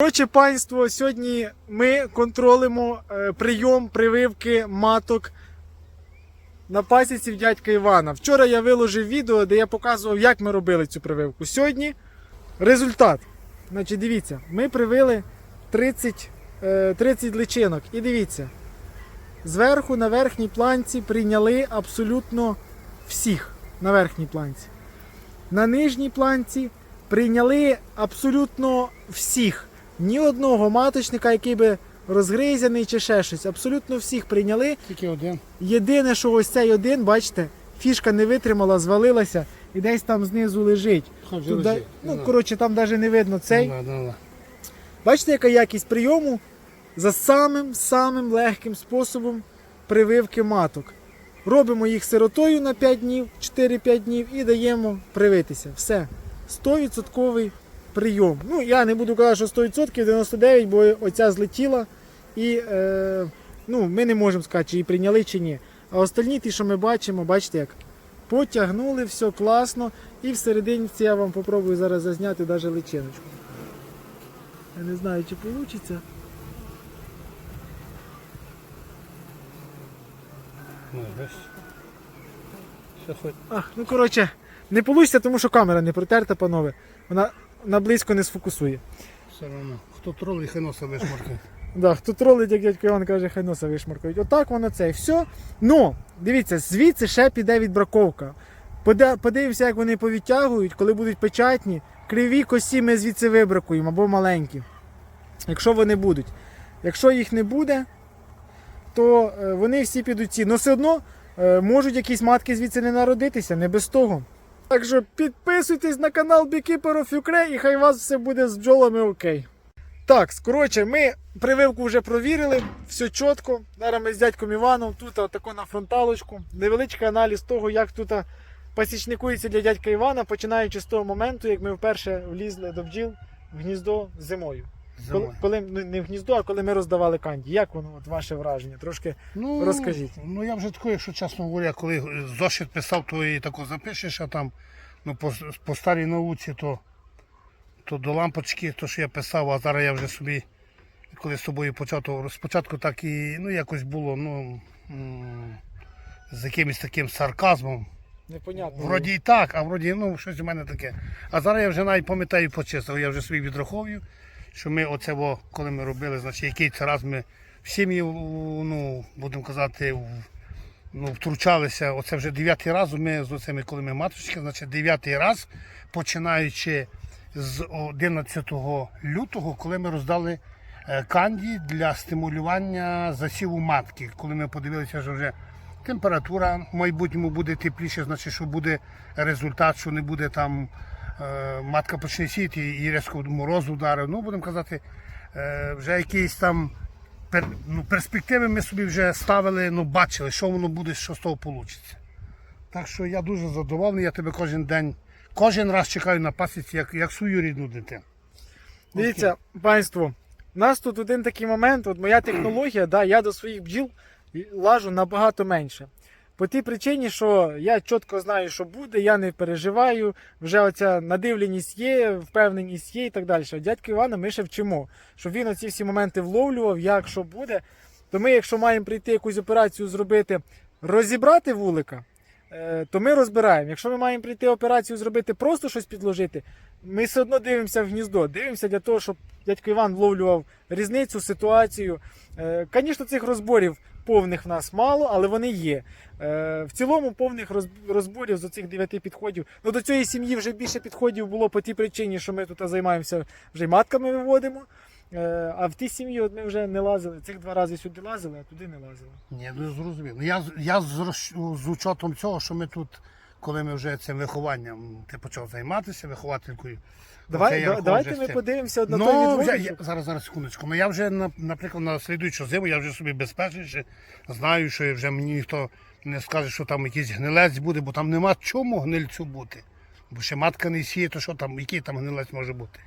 Коротше, панство, сьогодні ми контролимо е, прийом прививки маток на пасіці в дядька Івана. Вчора я виложив відео, де я показував, як ми робили цю прививку. Сьогодні результат. Значить, дивіться, ми привили 30, е, 30 личинок. І дивіться, зверху на верхній планці прийняли абсолютно всіх на верхній планці. На нижній планці прийняли абсолютно всіх. Ні одного маточника, який би розгризяний чи ще щось. Абсолютно всіх прийняли. Тільки один. Єдине, що ось цей один, бачите, фішка не витримала, звалилася і десь там знизу лежить. Хай вже Тут, да- лежить. ну, Да. коротше, там навіть не видно цей. Да, да, да. Бачите, яка якість прийому за самим самим легким способом прививки маток. Робимо їх сиротою на 5 днів, 4-5 днів і даємо привитися. Все. 100% прийом. Ну, я не буду казати, що 100%, 99%, бо оця злетіла. І е, ну, ми не можемо сказати, чи її прийняли, чи ні. А остальні ті, що ми бачимо, бачите як. Потягнули, все класно. І всередині я вам попробую зараз зазняти навіть личиночку. Я не знаю, чи вийде. Ну. Ах, ну коротше, не вийде, тому що камера не протерта, панове. Вона, вона близько не сфокусує. Все одно. Хто тролить, хай носа вишмаркає. Да, хто тролить, як дядько Іван каже, хай носа вишмаркають. Отак воно це. і Все. Ну, дивіться, звідси ще піде відбраковка. Подивимося, як вони повідтягують, коли будуть печатні. Криві косі ми звідси вибракуємо або маленькі. Якщо вони будуть. Якщо їх не буде, то е, вони всі підуть ці. Ну все одно е, можуть якісь матки звідси не народитися, не без того. Так що підписуйтесь на канал Beekeeper of Ukraine і хай у вас все буде з бджолами окей. Так, коротше, ми прививку вже провірили, все чітко. Зараз ми з дядьком Іваном тут отако на фронталочку. Невеличкий аналіз того, як тут пасічникується для дядька Івана, починаючи з того моменту, як ми вперше влізли до бджіл в гніздо зимою. Коли, коли ну, не в гніздо, а коли ми роздавали канді. Як воно, от ваше враження? Трошки Ну, Розкажіть. Ну я вже такий, якщо чесно говоря, коли зошит писав, то і тако запишеш, а там ну, по, по старій науці, то, то до лампочки, то що я писав, а зараз я вже собі, коли з тобою почав, то спочатку так і ну, якось було, ну. З якимось таким сарказмом. непонятно. Вроді і так, а вроді ну, щось у мене таке. А зараз я вже навіть пам'ятаю почистив, я вже собі відраховую, що ми оце, во, коли ми робили, значить, який це раз ми в сім'ї, ну, будемо казати, в- ну, втручалися. Оце вже дев'ятий раз ми з оцими, коли ми маточки, значить дев'ятий раз, починаючи з 11 лютого, коли ми роздали е, канді для стимулювання засіву матки. Коли ми подивилися, що вже температура в майбутньому буде тепліше, значить, що буде результат, що не буде там матка почне сіти і різко мороз ударив. Ну, будемо казати, е, вже якісь там ну, перспективи ми собі вже ставили, ну, бачили, що воно буде, що з того вийде. Так що я дуже задоволений, я тебе кожен день, кожен раз чекаю на пасіці, як, як свою рідну дитину. Дивіться, панство, у нас тут один такий момент, от моя технологія, да, я до своїх бджіл лажу набагато менше. По тій причині, що я чітко знаю, що буде, я не переживаю, вже оця надивленість є, впевненість є і так далі. Дядька Івана ми ще вчимо, щоб він оці всі моменти вловлював, як що буде. То ми, якщо маємо прийти якусь операцію зробити, розібрати вулика, е, то ми розбираємо. Якщо ми маємо прийти операцію зробити, просто щось підложити, ми все одно дивимося в гніздо. Дивимося для того, щоб дядько Іван вловлював різницю, ситуацію. Звісно, цих розборів повних в нас мало, але вони є. Е, В цілому повних розборів з оцих дев'яти підходів. Ну до цієї сім'ї вже більше підходів було по тій причині, що ми тут займаємося вже матками виводимо. Е, А в тій сім'ї от ми вже не лазили. Цих два рази сюди лазили, а туди не лазили. Ні, ну зрозумів. Ну, я, з- я з, з учетом цього, що ми тут, коли ми вже цим вихованням ти почав займатися вихователькою. Давай, я да- давайте ми подивимося на той Ну, вже, зараз, зараз, секундочку. Ну я вже, на- наприклад, на слідуючу зиму я вже собі безпечніше знаю, що вже мені ніхто не скаже, що там якийсь гнилець буде, бо там нема чому гнильцю бути. Бо ще матка не сіє, то що там, який там гнилець може бути.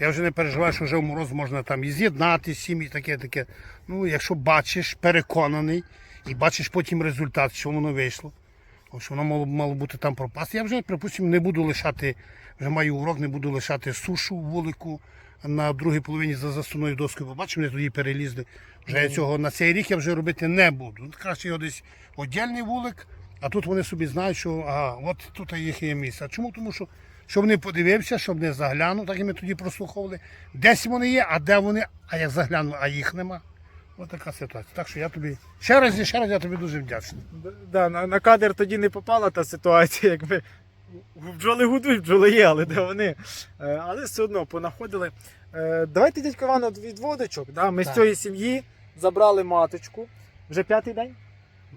Я вже не переживаю, що вже в мороз можна там і з'єднати сім'ї, таке, таке. Ну, якщо бачиш, переконаний, і бачиш потім результат, що воно вийшло. Що воно мало, мало бути там пропасти. Я вже, припустимо, не буду лишати, вже маю урок, не буду лишати сушу вулику, на другій половині за заставною доскою. Побачив, вони тоді перелізли. Вже я цього на цей рік я вже робити не буду. Ну, Краще його десь віддільний вулик, а тут вони собі знають, що ага, от тут їх є місце. А чому? Тому що щоб вони подивився, щоб не заглянув, так і ми тоді прослуховували. Десь вони є, а де вони, а як заглянув, а їх нема. Ось така ситуація. Так що я тобі ще раз і ще раз я тобі дуже вдячний. Да, на, на кадр тоді не попала та ситуація, якби бджоли гудуть, бджоли є, але де вони. Е, Але все одно понаходили. Е, Давайте, дядько Іван, от від водочок. Да? Ми з Так. цієї сім'ї забрали маточку. Вже п'ятий день?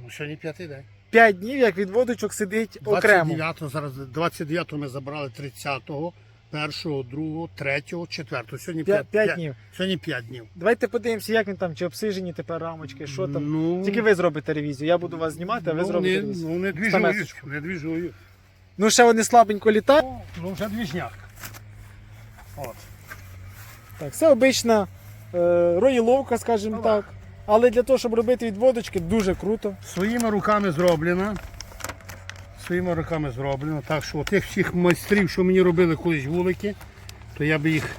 Ну, сьогодні п'ятий день. П'ять днів, як від водочок сидить окремо. 29-го, зараз 29-го ми забрали 30-го, 1-го, 2-го, 3-го, 4-го. Сьогодні П'ять 5, п'ять днів. Сьогодні 5 днів. Давайте подивимося, як він там, чи обсижені тепер рамочки, що там. Ну, Тільки ви зробите ревізію. Я буду вас знімати, а ви ну, зробите не, ревізію. ну, не двіжують, Стамесочку. не двіжують. Ну, ще вони слабенько літають. Ну, вже двіжняк. От. Так, це обична е, роїловка, скажімо Ну, так. Але для того, щоб робити від водочки, дуже круто. Своїми руками зроблено. Своїми руками зроблено. Так що тих всіх майстрів, що мені робили колись вулики, то я би їх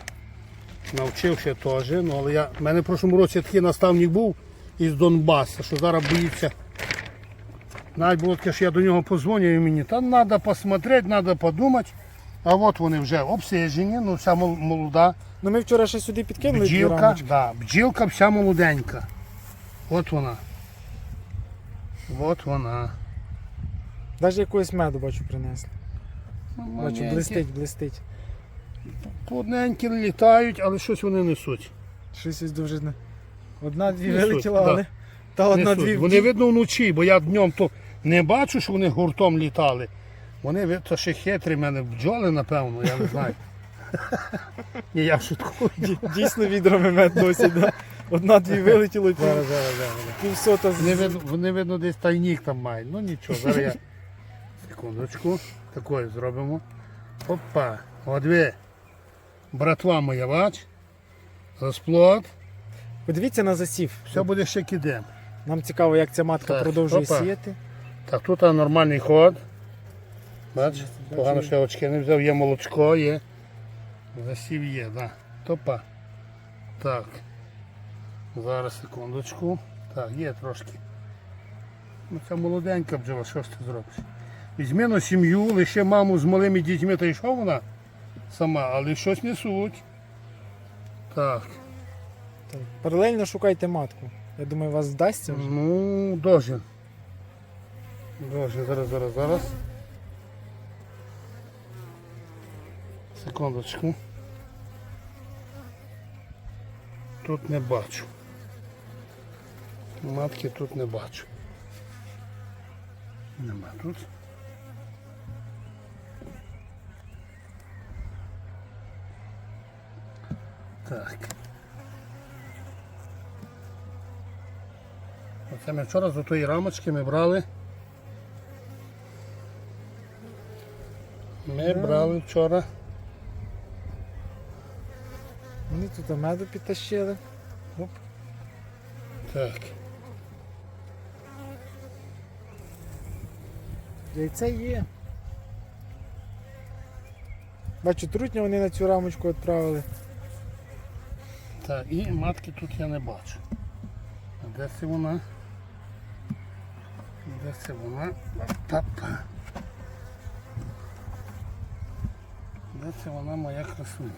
навчив ще теж. Ну, але я, в мене в прошлому році такий наставник був із Донбаса, що зараз боїться. Навіть було таке, що я до нього позвоню і мені, та треба посмотрети, треба подумати. А от вони вже обсижені, ну вся молода. Ну ми вчора ще сюди підкинули Бджілка, да, бджілка вся молоденька. От вона. От вона. Навіть якогось меду бачу принесли. Бачу, блистить, блистить. Плотненькі літають, але щось вони несуть. Щось із дуже. Одна-дві вилетіла, да. але. Та одна-дві. Вони видно вночі, бо я днем то не бачу, що вони гуртом літали. Вони то ще хитрі в мене бджоли, напевно, я не знаю. Ні, я шуткую. Ді- Дійсно відрами мед. Да? Одна-дві вилетіло, Зараз, зараз, зараз. півсота. з- Вони видно, вони видно десь тайнік там мають. Ну нічого, зараз я секундочку. Такое зробимо. Опа. Ви. Братва моя, бач. Розплод. Подивіться на засів. Все буде ще кидем. Нам цікаво, як ця матка Так, продовжує опа. сіяти. Так, тут нормальний ход. Бач, Бачу. погано, що я очки не взяв, є молочко, є. Засів є, да. Топа. Так. Зараз секундочку. Так, є трошки. Ну це молоденька бджола, що ж ти зробиш? Візьми на сім'ю, лише маму з малими дітьми, та й що вона сама, але щось несуть. Так. Так. Паралельно шукайте матку. Я думаю, вас вдасться вже. Ну, должен. Должен, зараз, зараз, зараз. Секундочку. Тут не бачу. Матки тут не бачу. Нема тут. Так. Оце ми вчора з отої рамочки ми брали. Ми брали вчора. Вони тут меду підтащили. Оп. Так. Яйце є. Бачу, трутня вони на цю рамочку відправили. Так, і матки тут я не бачу. А де це вона? Де це вона? Папа. Де це вона моя красуня?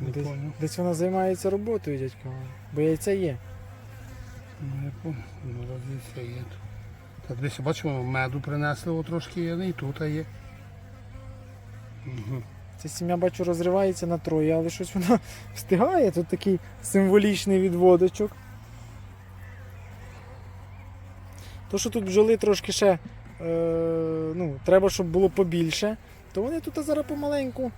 Не Десь, понял. десь вона займається роботою, дядько. Бо яйце є. Ну, Не понял. Ну, розуміється, є. Так, десь бачимо, меду принесли о, трошки є, і тут є. Угу. Ця сім'я, бачу, розривається на троє, але щось вона встигає. Тут такий символічний відводочок. То, що тут бджоли трошки ще е, ну, треба, щоб було побільше, то вони тут зараз помаленьку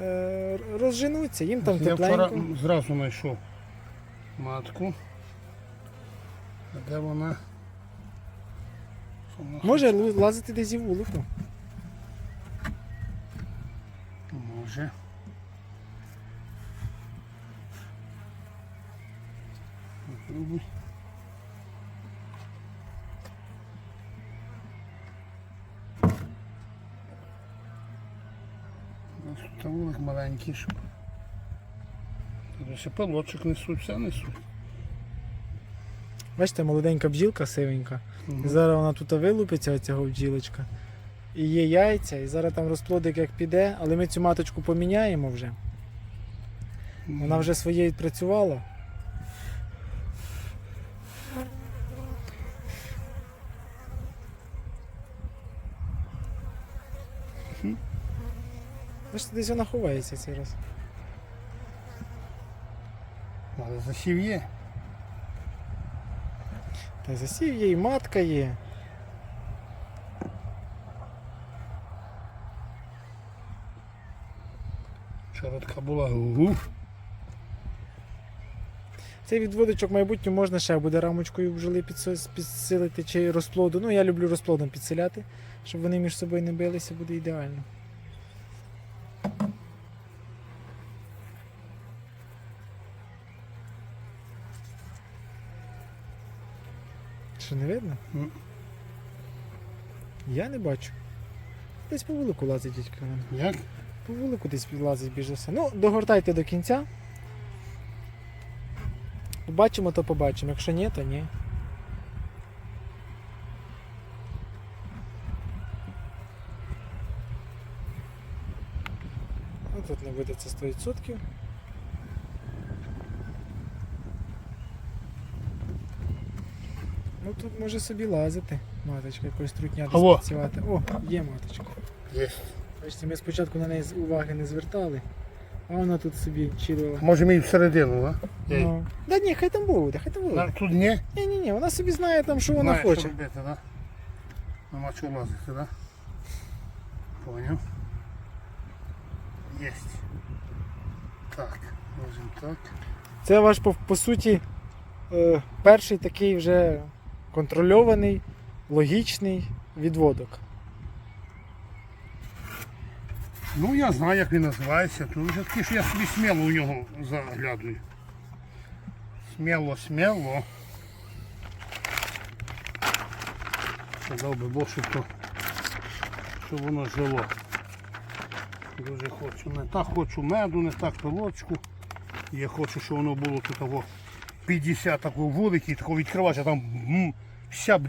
е, розженуться, їм там Я вчора тепленько. зразу знайшов матку. А де вона? Що вона Може лу- лазити десь і вулику. вже. Попробуй. У вулик маленький, щоб. Тут ще пилочок несуть, все несуть. Бачите, молоденька бджілка сивенька. Угу. Зараз вона тут вилупиться, оця бджілочка. І є яйця, і зараз там розплодик як піде, але ми цю маточку поміняємо вже. Вона вже своє відпрацювала. Бачите, десь вона ховається цей раз. Але засів є. Та засів є, і матка є. Така була гу. Цей відводочок в майбутньому можна ще буде рамочкою бджоли підсилити чи розплоду. Ну, я люблю розплодом підсиляти, щоб вони між собою не билися, буде ідеально. Що не видно? М. Я не бачу. Десь по вулику лазить дядько. Іван. Як? По вулику десь лазить більш за все. Ну, догортайте до кінця. Побачимо, то побачимо. Якщо ні, то ні. Ну, тут не буде це 100%. Ну тут може собі лазити. Маточка якось трутня Алло. працювати. О, є маточка. Є. Бачите, ми спочатку на неї уваги не звертали, а вона тут собі чилила. Може ми і всередину, а? Ну. Да ні, хай там буде, хай там буде. Тут ні? Ні, ні, ні, вона собі знає там, що вона хоче. Що робити, да? Нема чого лазити, да? Поняв. Єсть. Так, ложимо так. Це ваш по, по суті е, перший такий вже контрольований, логічний відводок. Ну я знаю, як він називається. Тут вже такий, що я собі сміло у нього заглядую. Сміло, сміло. Сказав би Бог, щоб, то, щоб воно жило. Дуже хочу. Не так хочу меду, не так пилочку. Я хочу, щоб воно було тут того 50 такого вуликів, такого відкриваєш, там м, вся,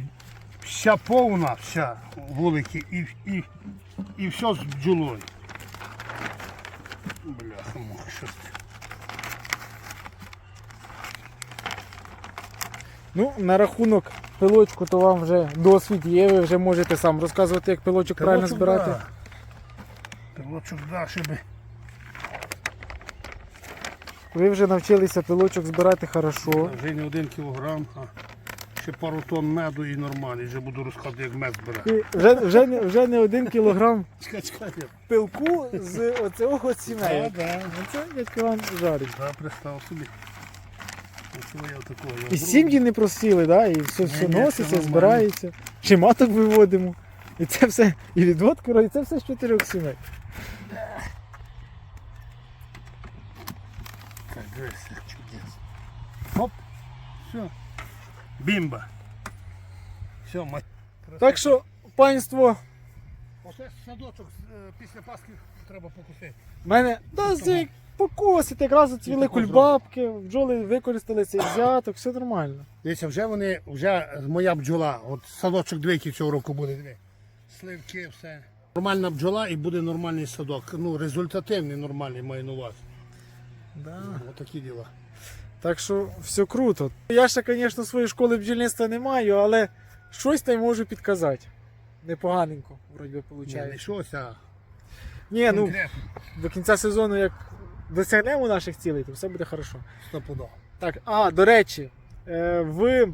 вся повна, вся вулики і, і, і все з бджолою. Бляха, муха. Ну, на рахунок пилочку, то вам вже досвід є, ви вже можете сам розказувати, як пилочок правильно збирати. Да. Пилочок, да, щоб Ви вже навчилися пилочок збирати хорошо. вже не один кілограм, а ще пару тонн меду і нормально. Вже буду розказувати, як мед збирати. І вже, вже, не- вже не один кілограм Чекай, чекай. пилку з оцього сімею. Да, да. Це дядько вам жарить. Да, представ собі. Оце я такого. я І зроблю. сім'ї не просіли, да? і все, все Ні, ні, носиться, все нормально. збирається. Ще маток виводимо. І це все, і відводку, і це все з чотирьох сімей. Так, дивись, як чудес. Хоп. Все. Бімба. Все, мать. Так що, панство, Оце садочок е, після Пасхи треба покусити. мене да, це покосити, якраз такого кульбабки, бджоли використали цей взяток, все нормально. Дивіться, вже вони, вже моя бджола, от садочок двійки цього року буде. Дві. Сливки, все. Нормальна бджола і буде нормальний садок. Ну, результативний, нормальний маю на увазі. Да. Ось такі діла. Так що все круто. Я ще, звісно, своєї школи бджільництва не маю, але щось там можу підказати. Непоганенько, вроді би, виходить. не щось, а Ні, ну конкретно. до кінця сезону, як досягнемо наших цілей, то все буде хорошо. Стопудово. Так, а, до речі, е, в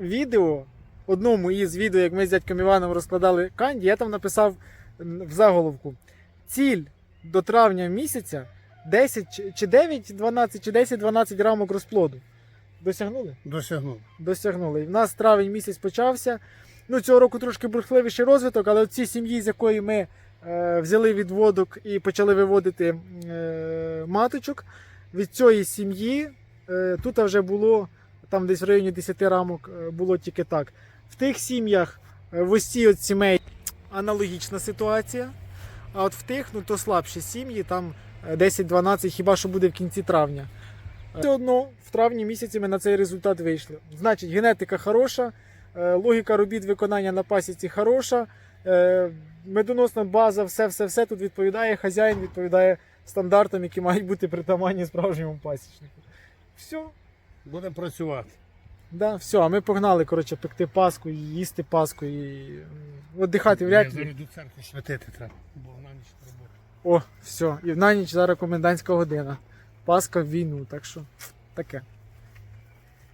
відео, одному із відео, як ми з дядьком Іваном розкладали канді, я там написав в заголовку: ціль до травня місяця 10 чи- чи 9, 12 чи 10, 12 рамок розплоду. Досягнули? Досягнув. Досягнули. І в нас травень місяць почався. Ну, цього року трошки бурхливіший розвиток, але ці сім'ї, з якої ми е, взяли відводок і почали виводити е, маточок, від цієї сім'ї е, тут вже було там десь в районі 10 рамок е, було тільки так. В тих сім'ях е, в ось цій от сімей аналогічна ситуація. а от в тих, ну то слабші сім'ї, там 10-12, хіба що буде в кінці травня. Все одно в травні місяці ми на цей результат вийшли. Значить, генетика хороша, е, логіка робіт виконання на пасіці хороша, е, медоносна база, все-все-все тут відповідає, хазяїн відповідає стандартам, які мають бути притаманні справжньому пасічнику. Все, Будемо працювати. да, все, а ми погнали, коротше, пекти паску, їсти паску і віддихати в Я зараз до церкви святити треба, бо на ніч робота. О, все. І в на ніч зараз комендантська година. Паска в війну, так що таке.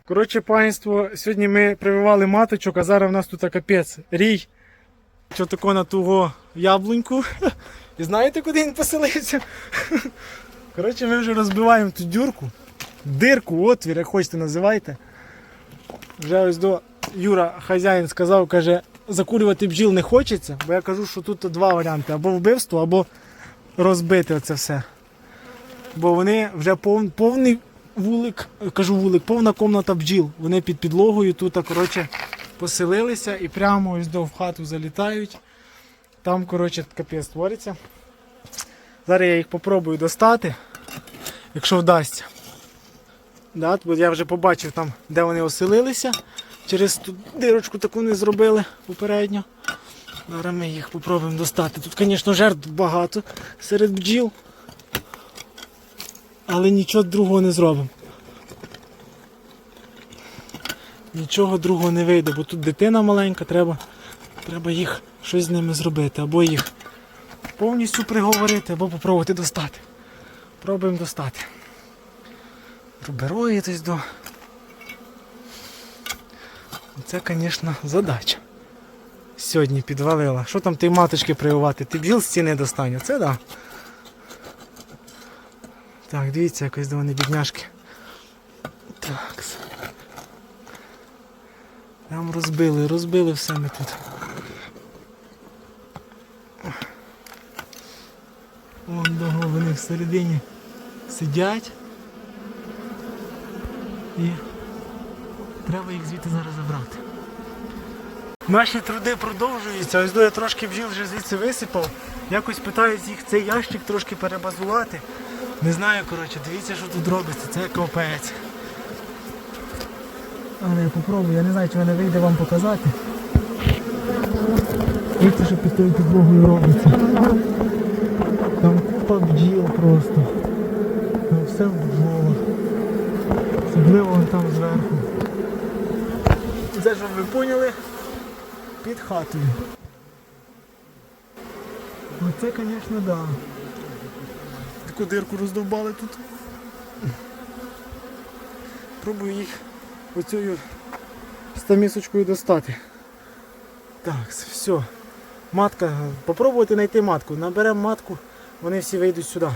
Коротше, панство, сьогодні ми прививали маточок, а зараз в нас тут капець. Рій. Що тако на того яблуньку. І знаєте, куди він поселився? Коротше, ми вже розбиваємо ту дюрку. Дирку, отвір, як хочете називайте. Вже ось до Юра, хазяїн, сказав, каже, закурювати бджіл не хочеться, бо я кажу, що тут два варіанти: або вбивство, або розбити оце все. Бо вони вже пов, повний вулик, кажу вулик, повна комната бджіл. Вони під підлогою тут, коротше, поселилися і прямо ось до в хату залітають. Там, коротше, капець твориться. Зараз я їх попробую достати, якщо вдасться. Да, бо я вже побачив там, де вони оселилися. Через ту дирочку таку не зробили попередньо. Зараз ми їх попробуємо достати. Тут, звісно, жертв багато серед бджіл. Але нічого другого не зробимо. Нічого другого не вийде, бо тут дитина маленька, треба, треба їх щось з ними зробити. Або їх повністю приговорити, або попробувати достати. Пробуємо достати. Проберуєтесь до. Це, звісно, задача. Сьогодні підвалила. Що там ти маточки прививати? Ти бджіл з стіни достань. Оце да. Так, дивіться, якось до вони бідняшки. Так. Там розбили, розбили все ми тут. Вон того вони всередині сидять. І треба їх звідти зараз забрати. Наші труди продовжуються. Ось до я трошки бджіл вже звідси висипав. Якось питаюсь їх цей ящик трошки перебазувати. Не знаю, коротше, дивіться, що тут робиться, це копець. Але я попробую, я не знаю, чи мене вийде вам показати. Дивіться, що під тою підлогою робиться. Там купа бджіл просто. Там все в бджолах. Особливо там зверху. Це ж ви поняли? Під хатою. Оце, звісно, да. Таку дирку роздовбали тут. Пробую їх оцею стамісочкою достати. Так, все. Матка. Попробуйте знайти матку. Наберемо матку, вони всі вийдуть сюди.